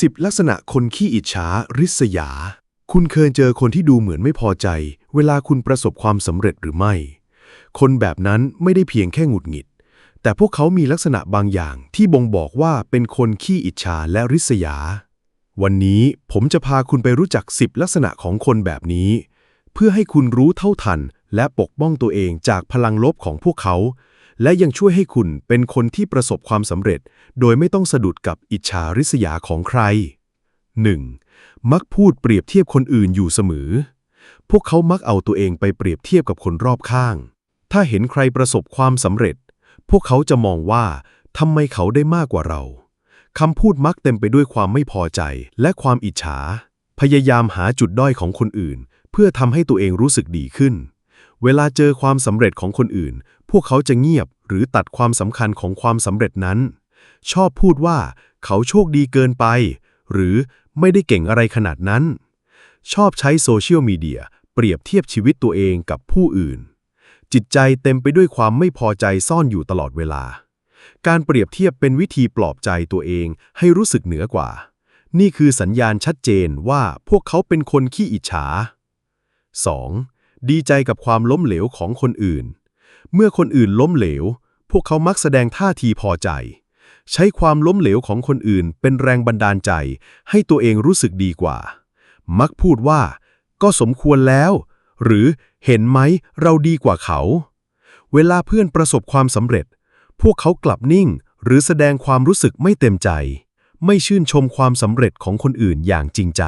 10 ลักษณะคนขี้อิจฉาริษยา คุณเคยเจอคนที่ดูเหมือนไม่พอใจ เวลาคุณประสบความสำเร็จหรือไม่ คนแบบนั้นไม่ได้เพียงแค่หงุดหงิด แต่พวกเขามีลักษณะบางอย่างที่บ่งบอกว่าเป็นคนขี้อิจฉาและริษยา วันนี้ผมจะพาคุณไปรู้จัก 10 ลักษณะของคนแบบนี้ เพื่อให้คุณรู้เท่าทันและปกป้องตัวเองจากพลังลบของพวกเขา และยังช่วยให้คุณเป็นคนที่ประสบความสำเร็จ โดยไม่ต้องสะดุดกับอิจฉาริษยาของใคร 1. มักพูดเปรียบเทียบคนอื่นอยู่เสมอ พวกเขามักเอาตัวเองไปเปรียบเทียบกับคนรอบข้าง ถ้าเห็นใครประสบความสำเร็จ พวกเขาจะมองว่าทำไมเขาได้มากกว่าเราคำพูดมักเต็มไปด้วยความไม่พอใจและความอิจฉา พยายามหาจุดด้อยของคนอื่น เพื่อทำให้ตัวเองรู้สึกดีขึ้น เวลาเจอความสำเร็จของคนอื่น พวกเขาจะเงียบหรือตัดความสำคัญของความสำเร็จนั้น ชอบพูดว่าเขาโชคดีเกินไป หรือไม่ได้เก่งอะไรขนาดนั้น ชอบใช้โซเชียลมีเดียเปรียบเทียบชีวิตตัวเองกับผู้อื่น จิตใจเต็มไปด้วยความไม่พอใจซ่อนอยู่ตลอดเวลา การเปรียบเทียบเป็นวิธีปลอบใจตัวเองให้รู้สึกเหนือกว่า นี่คือสัญญาณชัดเจนว่าพวกเขาเป็นคนขี้อิจฉา 2. ดีใจกับความล้มเหลวของคนอื่น เมื่อคนอื่นล้มเหลว พวกเขามักแสดงท่าทีพอใจ ใช้ความล้มเหลวของคนอื่นเป็นแรงบันดาลใจ ให้ตัวเองรู้สึกดีกว่า มักพูดว่า ก็สมควรแล้ว หรือเห็นไหมเราดีกว่าเขา เวลาเพื่อนประสบความสำเร็จ พวกเขากลับนิ่ง หรือแสดงความรู้สึกไม่เต็มใจ ไม่ชื่นชมความสำเร็จของคนอื่นอย่างจริงใจ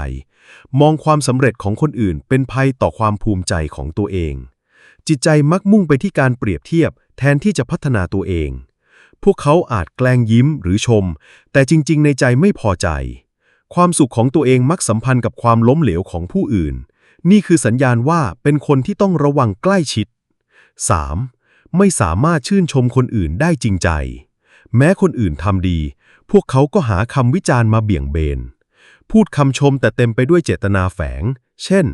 มองความสำเร็จของคนอื่นเป็นภัยต่อความภูมิใจของตัวเอง จิตใจมักมุ่งไปที่การเปรียบเทียบแทนที่จะพัฒนาตัวเอง พวกเขาอาจแกล้งยิ้มหรือชม แต่จริง ๆ ในใจไม่พอใจ ความสุขของตัวเองมักสัมพันธ์กับความล้มเหลวของผู้อื่น นี่คือสัญญาณว่าเป็นคนที่ต้องระวังใกล้ชิด 3. ไม่สามารถชื่นชมคนอื่นได้จริงใจ แม้คนอื่นทำดี พวกเขาก็หาคำวิจารณ์มาเบี่ยงเบน พูดคำชมแต่เต็มไปด้วยเจตนาแฝง เช่น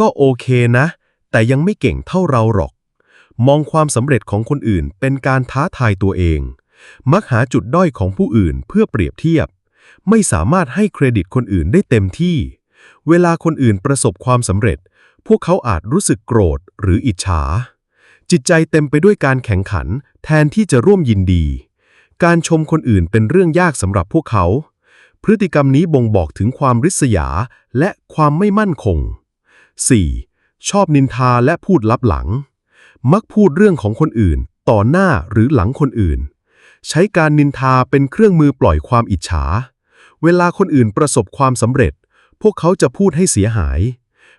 ก็โอเคนะ แต่ยังไม่เก่งเท่าเราหรอก มองความสำเร็จของคนอื่นเป็นการท้าทายตัวเอง มักหาจุดด้อยของผู้อื่นเพื่อเปรียบเทียบ ไม่สามารถให้เครดิตคนอื่นได้เต็มที่ เวลาคนอื่นประสบความสำเร็จ พวกเขาอาจรู้สึกโกรธหรืออิจฉา จิตใจเต็มไปด้วยการแข่งขัน แทนที่จะร่วมยินดี การชมคนอื่นเป็นเรื่องยากสำหรับพวกเขา พฤติกรรมนี้บ่งบอกถึงความริษยาและความไม่มั่นคง 4. ชอบนินทาและพูดลับหลัง มักพูดเรื่องของคนอื่น ต่อหน้าหรือหลังคนอื่น ใช้การนินทาเป็นเครื่องมือปล่อยความอิจฉา เวลาคนอื่นประสบความสำเร็จ พวกเขาจะพูดให้เสียหาย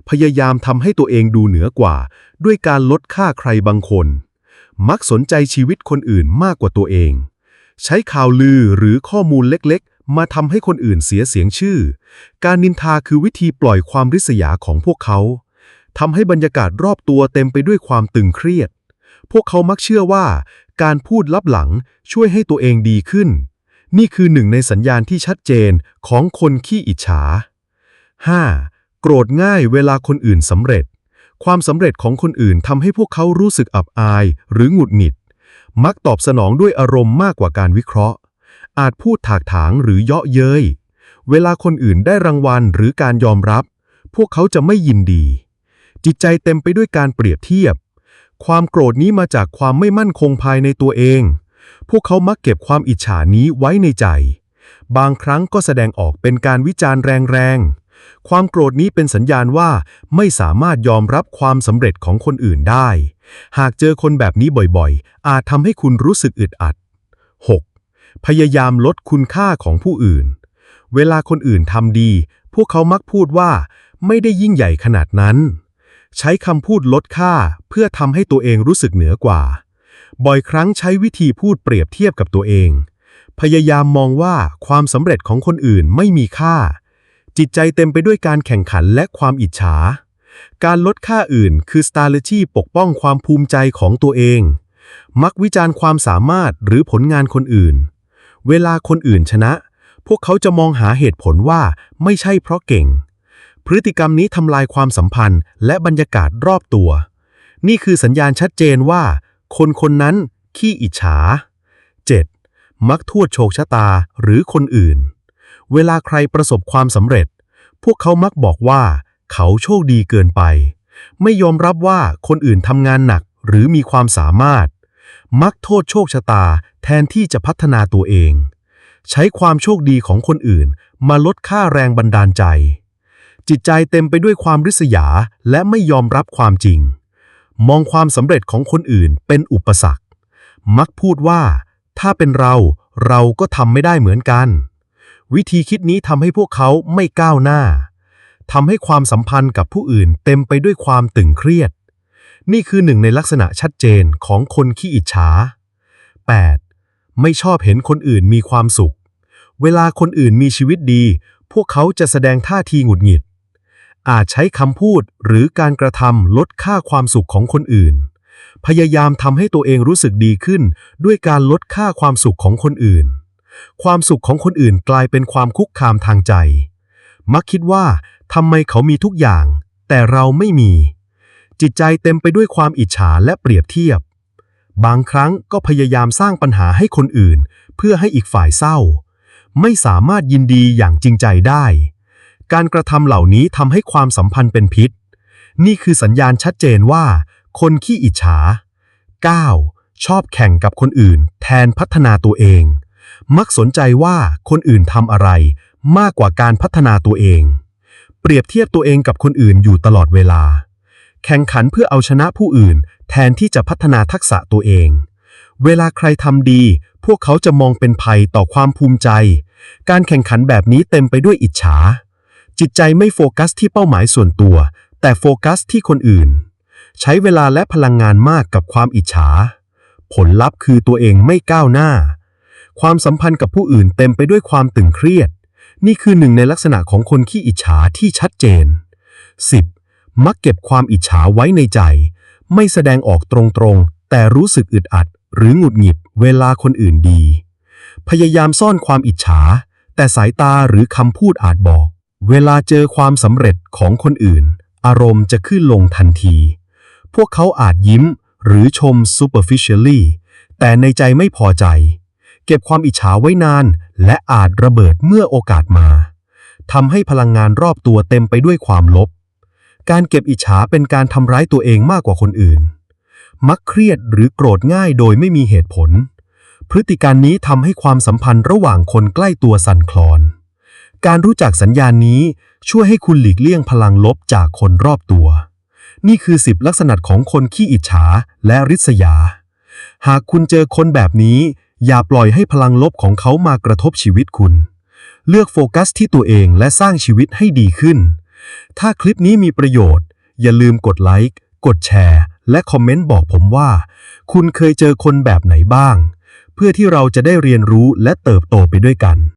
พยายามทำให้ตัวเองดูเหนือกว่า ด้วยการลดค่าใครบางคน มักสนใจชีวิตคนอื่นมากกว่าตัวเอง ใช้ข่าวลือหรือข้อมูลเล็กๆ มาทำให้คนอื่นเสียเสียงชื่อ การนินทาคือวิธีปล่อยความริษยาของพวกเขาทำให้บรรยากาศรอบตัวเต็มไปด้วยความตึงเครียด พวกเขามักเชื่อว่า การพูดลับหลังช่วยให้ตัวเองดีขึ้น นี่คือหนึ่งในสัญญาณที่ชัดเจนของคนขี้อิจฉา 5. โกรธง่ายเวลาคนอื่นสำเร็จ ความสำเร็จของคนอื่นทำให้พวกเขารู้สึกอับอายหรือหงุดหงิด มักตอบสนองด้วยอารมณ์มากกว่าการวิเคราะห์ อาจพูดถากถางหรือเยาะเย้ย เวลาคนอื่นได้รางวัลหรือการยอมรับ พวกเขาจะไม่ยินดี จิตใจเต็มไปด้วยการเปรียบเทียบ ความโกรธนี้มาจากความไม่มั่นคงภายในตัวเอง พวกเขามักเก็บความอิจฉานี้ไว้ในใจ บางครั้งก็แสดงออกเป็นการวิจารณ์แรงๆ ความโกรธนี้เป็นสัญญาณว่าไม่สามารถยอมรับความสำเร็จของคนอื่นได้ หากเจอคนแบบนี้บ่อยๆ อาจทำให้คุณรู้สึกอึดอัด 6. พยายามลดคุณค่าของผู้อื่น เวลาคนอื่นทำดี พวกเขามักพูดว่า ไม่ได้ยิ่งใหญ่ขนาดนั้น ใช้คำพูดลดค่าเพื่อทำให้ตัวเองรู้สึกเหนือกว่า บ่อยครั้งใช้วิธีพูดเปรียบเทียบกับตัวเอง พยายามมองว่าความสำเร็จของคนอื่นไม่มีค่า จิตใจเต็มไปด้วยการแข่งขันและความอิจฉา การลดค่าอื่นคือสตาเลชีปกป้องความภูมิใจของตัวเองมักวิจารณ์ความสามารถหรือผลงานคนอื่น เวลาคนอื่นชนะ พวกเขาจะมองหาเหตุผลว่าไม่ใช่เพราะเก่ง พฤติกรรมนี้ทำลายความสัมพันธ์และบรรยากาศรอบตัว นี่คือสัญญาณชัดเจนว่า คนคนนั้นขี้อิจฉา 7. มักโทษโชคชะตาหรือคนอื่น เวลาใครประสบความสำเร็จ พวกเขามักบอกว่า เขาโชคดีเกินไป ไม่ยอมรับว่าคนอื่นทำงานหนักหรือมีความสามารถ มักโทษโชคชะตาแทนที่จะพัฒนาตัวเอง ใช้ความโชคดีของคนอื่น มาลดค่าแรงบันดาลใจ จิตใจเต็มไปด้วยความริษยาและไม่ยอมรับความจริง มองความสำเร็จของคนอื่นเป็นอุปสรรค มักพูดว่า ถ้าเป็นเราเราก็ทำไม่ได้เหมือนกัน วิธีคิดนี้ทำให้พวกเขาไม่ก้าวหน้าทำให้ความสัมพันธ์กับผู้อื่นเต็มไปด้วยความตึงเครียด นี่คือหนึ่งในลักษณะชัดเจนของคนขี้อิจฉา 8. ไม่ชอบเห็นคนอื่นมีความสุข เวลาคนอื่นมีชีวิตดี พวกเขาจะแสดงท่าทีหงุดหงิด อาจใช้คำพูดหรือการกระทำลดค่าความสุขของคนอื่น พยายามทำให้ตัวเองรู้สึกดีขึ้น ด้วยการลดค่าความสุขของคนอื่น ความสุขของคนอื่นกลายเป็นความคุกคามทางใจ มักคิดว่าทำไมเขามีทุกอย่าง แต่เราไม่มี จิตใจเต็มไปด้วยความอิจฉาและเปรียบเทียบ บางครั้งก็พยายามสร้างปัญหาให้คนอื่น เพื่อให้อีกฝ่ายเศร้า ไม่สามารถยินดีอย่างจริงใจได้ การกระทำเหล่านี้ทำให้ความสัมพันธ์เป็นพิษ นี่คือสัญญาณชัดเจนว่า คนขี้อิจฉา 9. ชอบแข่งกับคนอื่น แทนพัฒนาตัวเอง มักสนใจว่าคนอื่นทำอะไร มากกว่าการพัฒนาตัวเอง เปรียบเทียบตัวเองกับคนอื่นอยู่ตลอดเวลา แข่งขันเพื่อเอาชนะผู้อื่น แทนที่จะพัฒนาทักษะตัวเอง เวลาใครทำดี พวกเขาจะมองเป็นภัยต่อความภูมิใจ การแข่งขันแบบนี้เต็มไปด้วยอิจฉา จิตใจไม่โฟกัสที่เป้าหมายส่วนตัว แต่โฟกัสที่คนอื่น ใช้เวลาและพลังงานมากกับความอิจฉา ผลลัพธ์คือตัวเองไม่ก้าวหน้า ความสัมพันธ์กับผู้อื่นเต็มไปด้วยความตึงเครียด นี่คือหนึ่งในลักษณะของคนขี้อิจฉาที่ชัดเจน 10. มักเก็บความอิจฉาไว้ในใจ ไม่แสดงออกตรงๆ แต่รู้สึกอึดอัด หรือหงุดหงิดเวลาคนอื่นดี พยายามซ่อนความอิจฉา แต่สายตาหรือคำพูดอาจบอก เวลาเจอความสำเร็จของคนอื่น อารมณ์จะขึ้นลงทันที พวกเขาอาจยิ้มหรือชม superficially แต่ในใจไม่พอใจ เก็บความอิจฉาไว้นาน และอาจระเบิดเมื่อโอกาสมาทำให้พลังงานรอบตัวเต็มไปด้วยความลบ การเก็บอิจฉาเป็นการทำร้ายตัวเองมากกว่าคนอื่น มักเครียดหรือโกรธง่ายโดยไม่มีเหตุผล พฤติการนี้ทำให้ความสัมพันธ์ระหว่างคนใกล้ตัวสั่นคลอน การรู้จักสัญญาณนี้ช่วยให้คุณหลีกเลี่ยงพลังลบจากคนรอบตัว นี่คือสิบลักษณะของคนขี้อิจฉาและริษยา หากคุณเจอคนแบบนี้ อย่าปล่อยให้พลังลบของเขามากระทบชีวิตคุณ เลือกโฟกัสที่ตัวเองและสร้างชีวิตให้ดีขึ้น ถ้าคลิปนี้มีประโยชน์ อย่าลืมกดไลค์ กดแชร์ และคอมเมนต์บอกผมว่า คุณเคยเจอคนแบบไหนบ้าง เพื่อที่เราจะได้เรียนรู้และเติบโตไปด้วยกัน